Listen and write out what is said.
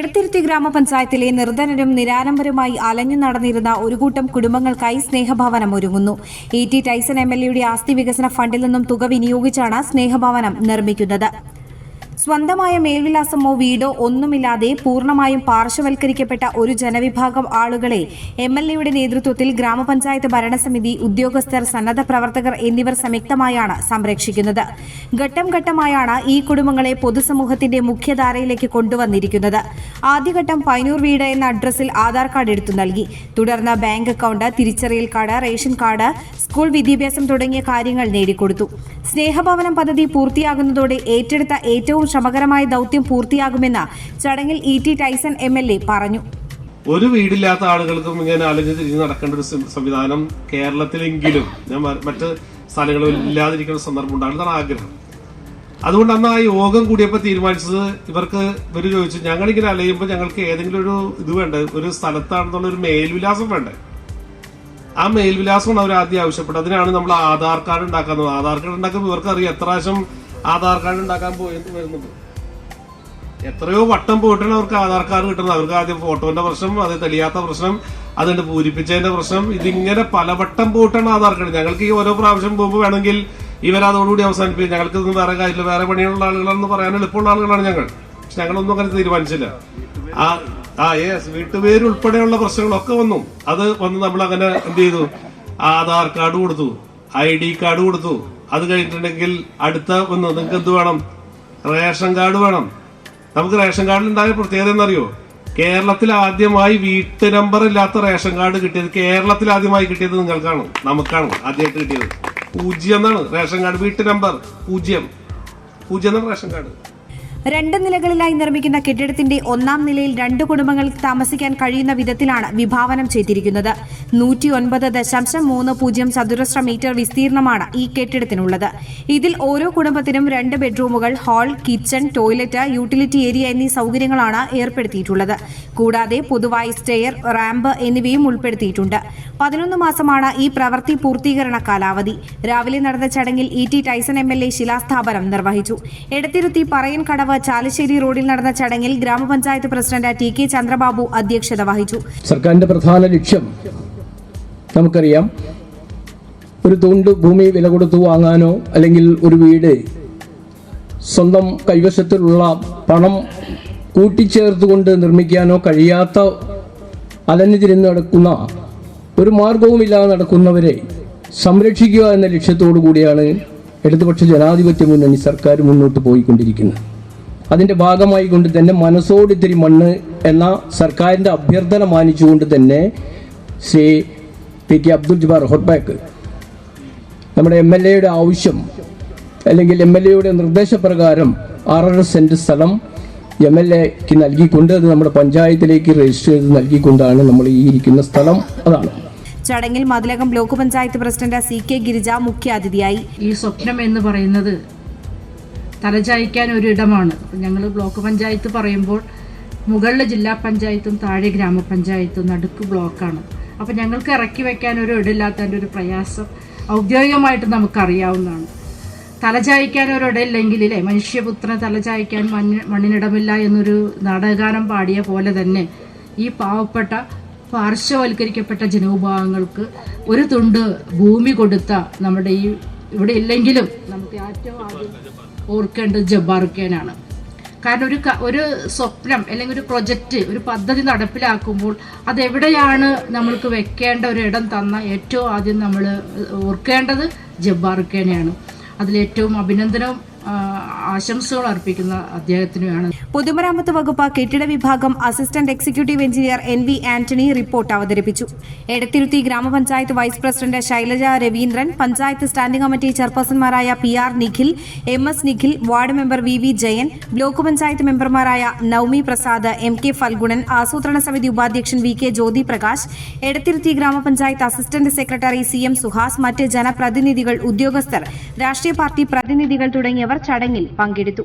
എടത്തിരുത്തി ഗ്രാമപഞ്ചായത്തിലെ നിർധനരും നിരാലംബരുമായി അലഞ്ഞു നടന്നിരുന്ന ഒരു കൂട്ടം കുടുംബങ്ങൾക്കായി സ്നേഹഭവനം ഒരുങ്ങുന്നു. E T Taison M L എയുടെ ആസ്തി വികസന ഫണ്ടിൽ നിന്നും തുക വിനിയോഗിച്ചാണ് സ്നേഹഭവനം നിർമ്മിക്കുന്നത്. സ്വന്തമായ മേൽവിലാസമോ വീടോ ഒന്നുമില്ലാതെ പൂർണമായും പാർശ്വവൽക്കരിക്കപ്പെട്ട ഒരു ജനവിഭാഗം ആളുകളെ എം എൽ എയുടെ നേതൃത്വത്തിൽ ഗ്രാമപഞ്ചായത്ത് ഭരണസമിതി ഉദ്യോഗസ്ഥർ സന്നദ്ധ പ്രവർത്തകർ എന്നിവർ സംയുക്തമായാണ് സംരക്ഷിക്കുന്നത്. ഘട്ടം ഘട്ടമായാണ് ഈ കുടുംബങ്ങളെ പൊതുസമൂഹത്തിന്റെ മുഖ്യധാരയിലേക്ക് കൊണ്ടുവന്നിരിക്കുന്നത്. ആദ്യഘട്ടം പൈനൂർ വീട് എന്ന അഡ്രസ്സിൽ ആധാർ കാർഡ് എടുത്തു നൽകി. തുടർന്ന് ബാങ്ക് അക്കൗണ്ട് തിരിച്ചറിയൽ കാർഡ് റേഷൻ കാർഡ് സ്കൂൾ വിദ്യാഭ്യാസം തുടങ്ങിയ കാര്യങ്ങൾ നേടിക്കൊടുത്തു. സ്നേഹഭവനം പദ്ധതി പൂർത്തിയാകുന്നതോടെ ഏറ്റെടുത്ത ഏറ്റവും ശ്രമകരമായ ദൗത്യം പൂർത്തിയാകുമെന്ന് ചടങ്ങിൽ E T Taison M L A പറഞ്ഞു. ഒരു വീടില്ലാത്ത ആളുകൾക്കും ഇങ്ങനെ അലഞ്ഞു തിരിഞ്ഞ് നടക്കേണ്ട ഒരു സംവിധാനം കേരളത്തിലെങ്കിലും ഞാൻ മറ്റ് സ്ഥലങ്ങളിൽ ഇല്ലാതിരിക്കുന്ന സന്ദർഭം ഉണ്ടാകുന്നതാണ് ആഗ്രഹം. അതുകൊണ്ട് അന്ന് ആ യോഗം കൂടിയപ്പോൾ തീരുമാനിച്ചത് ഇവർക്ക് ഇവർ ചോദിച്ചു ഞങ്ങളിങ്ങനെ അലയുമ്പോൾ ഞങ്ങൾക്ക് ഏതെങ്കിലും ഒരു ഇത് വേണ്ടേ? ഒരു സ്ഥലത്താണെന്നുള്ള ഒരു മേൽവിലാസം വേണ്ടേ? ആ മേൽവിലാസമാണ് അവർ ആദ്യം ആവശ്യപ്പെട്ടത്. അതിനാണ് നമ്മൾ ആധാർ കാർഡ് ഉണ്ടാക്കുന്നത് ആധാർ കാർഡ് ഉണ്ടാക്കുമ്പോൾ ഇവർക്ക് അറിയാം എത്ര പ്രാവശ്യം ആധാർ കാർഡ് ഉണ്ടാക്കാൻ പോയി വരുന്നുണ്ട്. എത്രയോ വട്ടം പോയിട്ടാണ് അവർക്ക് ആധാർ കാർഡ് കിട്ടുന്നത്. അവർക്ക് ആദ്യം ഫോട്ടോന്റെ പ്രശ്നം അത് തെളിയാത്ത പ്രശ്നം അതുകൊണ്ട് പൂരിപ്പിച്ചതിന്റെ പ്രശ്നം. ഇതിങ്ങനെ പലവട്ടം പോയിട്ടാണ് ആധാർ കാർഡ്. ഞങ്ങൾക്ക് ഈ ഓരോ പ്രാവശ്യം പോകുമ്പോൾ വേണമെങ്കിൽ ഇവരതോടുകൂടി അവസാനിപ്പിക്കും. ഞങ്ങൾക്ക് ഇതൊന്നും വേറെ കാര്യമില്ല. വേറെ പണിയുള്ള ആളുകളാണെന്ന് പറയാൻ എളുപ്പമുള്ള ആളുകളാണ് ഞങ്ങൾ. പക്ഷെ ഞങ്ങളൊന്നും അങ്ങനെ തീരുമാനിച്ചില്ല. ആ ആ യെസ് വീട്ടുപേര് ഉൾപ്പെടെയുള്ള പ്രശ്നങ്ങളൊക്കെ വന്നു. അത് വന്ന് നമ്മൾ അങ്ങനെ എന്ത് ചെയ്തു? ആധാർ കാർഡ് കൊടുത്തു. ഐ ഡി കാർഡ് കൊടുത്തു. അത് കഴിഞ്ഞിട്ടുണ്ടെങ്കിൽ അടുത്ത ഒന്ന് നിങ്ങൾക്ക് എന്ത് വേണം? റേഷൻ കാർഡ് വേണം. നമുക്ക് റേഷൻ കാർഡിൽ ഉണ്ടായ പ്രത്യേകത എന്നറിയോ കേരളത്തിൽ ആദ്യമായി വീട്ടു നമ്പർ ഇല്ലാത്ത റേഷൻ കാർഡ് കിട്ടിയത് കേരളത്തിൽ ആദ്യമായി കിട്ടിയത് നിങ്ങൾക്കാണ്. നമുക്കാണ് ആദ്യമായിട്ട് കിട്ടിയത്. പൂജ്യം എന്നാണ്. റേഷൻ കാർഡ് വീട്ടു നമ്പർ പൂജ്യം. പൂജ്യം എന്നാണ് റേഷൻ കാർഡ്. രണ്ട് നിലകളിലായി നിർമ്മിക്കുന്ന കെട്ടിടത്തിന്റെ ഒന്നാം നിലയിൽ രണ്ട് കുടുംബങ്ങൾ താമസിക്കാൻ കഴിയുന്ന വിധത്തിലാണ് വിഭാവനം ചെയ്തിരിക്കുന്നത്. നൂറ്റി ഒൻപത് ദശാംശം മൂന്ന് പൂജ്യം ചതുരശ്ര മീറ്റർ വിസ്തീർണമാണ് ഈ കെട്ടിടത്തിനുള്ളത്. ഇതിൽ ഓരോ കുടുംബത്തിനും രണ്ട് ബെഡ്റൂമുകൾ hall kitchen toilet utility area എന്നീ സൗകര്യങ്ങളാണ് ഏർപ്പെടുത്തിയിട്ടുള്ളത്. കൂടാതെ പൊതുവായി സ്റ്റെയർ റാമ്പ് എന്നിവയും ഉൾപ്പെടുത്തിയിട്ടുണ്ട്. പതിനൊന്ന് മാസമാണ് ഈ പ്രവൃത്തി പൂർത്തീകരണ കാലാവധി. രാവിലെ നടന്ന ചടങ്ങിൽ E T Taison M L A ശിലാസ്ഥാപനം നിർവഹിച്ചു. എടത്തിരുത്തി പറയൻകടവ് ചാലശ്ശേരി റോഡിൽ നടന്ന ചടങ്ങിൽ ഗ്രാമപഞ്ചായത്ത് പ്രസിഡന്റ് ടി കെ ചന്ദ്രബാബു അധ്യക്ഷത വഹിച്ചു. സർക്കാരിന്റെ പ്രധാന ലക്ഷ്യം നമുക്കറിയാം. ഒരു തുണ്ട് ഭൂമി വില കൊടുത്തു വാങ്ങാനോ അല്ലെങ്കിൽ ഒരു വീട് സ്വന്തം കൈവശത്തിലുള്ള പണം കൂട്ടിച്ചേർത്തുകൊണ്ട് നിർമ്മിക്കാനോ കഴിയാത്ത അലഞ്ഞു തിരിഞ്ഞ് നടക്കുന്ന ഒരു മാർഗവുമില്ലാതെ നടക്കുന്നവരെ സംരക്ഷിക്കുക എന്ന ലക്ഷ്യത്തോടു കൂടിയാണ് ഇടതുപക്ഷ ജനാധിപത്യ മുന്നണി സർക്കാർ മുന്നോട്ട് പോയിക്കൊണ്ടിരിക്കുന്നത്. അതിന്റെ ഭാഗമായി കൊണ്ട് തന്നെ മനസ്സോടിത്തിരി മണ്ണ് എന്ന സർക്കാരിന്റെ അഭ്യർത്ഥന മാനിച്ചുകൊണ്ട് തന്നെ ശ്രീ പി കെ അബ്ദുൽ ജബാർ ഹോട്ട്ബാക്ക് നമ്മുടെ എം എൽ എയുടെ ആവശ്യം അല്ലെങ്കിൽ എം എൽ എയുടെ നിർദ്ദേശപ്രകാരം ആറര സെന്റ് സ്ഥലം എം എൽ എക്ക് നൽകിക്കൊണ്ട് അത് നമ്മുടെ പഞ്ചായത്തിലേക്ക് രജിസ്റ്റർ ചെയ്ത് നൽകിക്കൊണ്ടാണ് നമ്മൾ ഈ ഇരിക്കുന്ന സ്ഥലം അതാണ്. ചടങ്ങിൽ Mathilakam block panchayat president C K Girija മുഖ്യാതിഥിയായി. ഈ സ്വപ്നം എന്ന് പറയുന്നത് തലചായ്ക്കാൻ ഒരിടമാണ്. ഞങ്ങൾ ബ്ലോക്ക് പഞ്ചായത്ത് പറയുമ്പോൾ മുകളിൽ ജില്ലാ പഞ്ചായത്തും താഴെ ഗ്രാമപഞ്ചായത്തും നടുക്ക് ബ്ലോക്കാണ്. അപ്പോൾ ഞങ്ങൾക്ക് ഇറക്കി വയ്ക്കാൻ ഒരു ഇടമില്ലാത്തതിന്റെ ഒരു പ്രയാസം ഔദ്യോഗികമായിട്ട് നമുക്കറിയാവുന്നതാണ്. തലചായ്ക്കാൻ ഒരു ഇടയില്ലെങ്കിൽ അല്ലേ മനുഷ്യപുത്രനെ തലചായ്ക്കാൻ മണ്ണ് മണ്ണിനിടമില്ല എന്നൊരു നാടകഗാനം പാടിയ പോലെ തന്നെ ഈ പാവപ്പെട്ട പാർശ്വവൽക്കരിക്കപ്പെട്ട ജനവിഭാഗങ്ങൾക്ക് ഒരു തുണ്ട് ഭൂമി കൊടുത്ത നമ്മുടെ ഈ ഇവിടെ ഇല്ലെങ്കിലും നമുക്ക് ഏറ്റവും ആദ്യം ഓർക്കേണ്ടത് ജബ്ബാറുക്കേനാണ് കാരണം ഒരു ഒരു സ്വപ്നം അല്ലെങ്കിൽ ഒരു പ്രൊജക്റ്റ് ഒരു പദ്ധതി നടപ്പിലാക്കുമ്പോൾ അതെവിടെയാണ് നമ്മൾക്ക് വെക്കേണ്ട ഒരു ഇടം തന്ന ഏറ്റവും ആദ്യം നമ്മൾ ഓർക്കേണ്ടത് ജബ്ബാറുക്കേനെയാണ് അതിലേറ്റവും അഭിനന്ദനവും ആ, ആശംസകൾ അർപ്പിക്കുന്ന അദ്ദേഹത്തിനുമാണ് പൊതുമരാമത്ത് വകുപ്പ് കെട്ടിട വിഭാഗം assistant executive engineer N V Antony report അവതരിപ്പിച്ചു. എടത്തിരുത്തി ഗ്രാമപഞ്ചായത്ത് vice president Shailaja Raveendran panchayat standing committee ചെയർപേഴ്സൺമാരായ P R Nikhil M S Nikhil ward member V V Jayan block panchayat മെമ്പർമാരായ നൌമി പ്രസാദ് എം കെ ഫൽഗുണൻ ആസൂത്രണ സമിതി ഉപാധ്യക്ഷൻ വി കെ ജ്യോതി പ്രകാശ് എടത്തിരുത്തി ഗ്രാമപഞ്ചായത്ത് assistant secretary C M Suhas മറ്റ് ജനപ്രതിനിധികൾ ഉദ്യോഗസ്ഥർ രാഷ്ട്രീയ പാർട്ടി പ്രതിനിധികൾ തുടങ്ങിയവർ ചടങ്ങിൽ പങ്കെടുത്തു.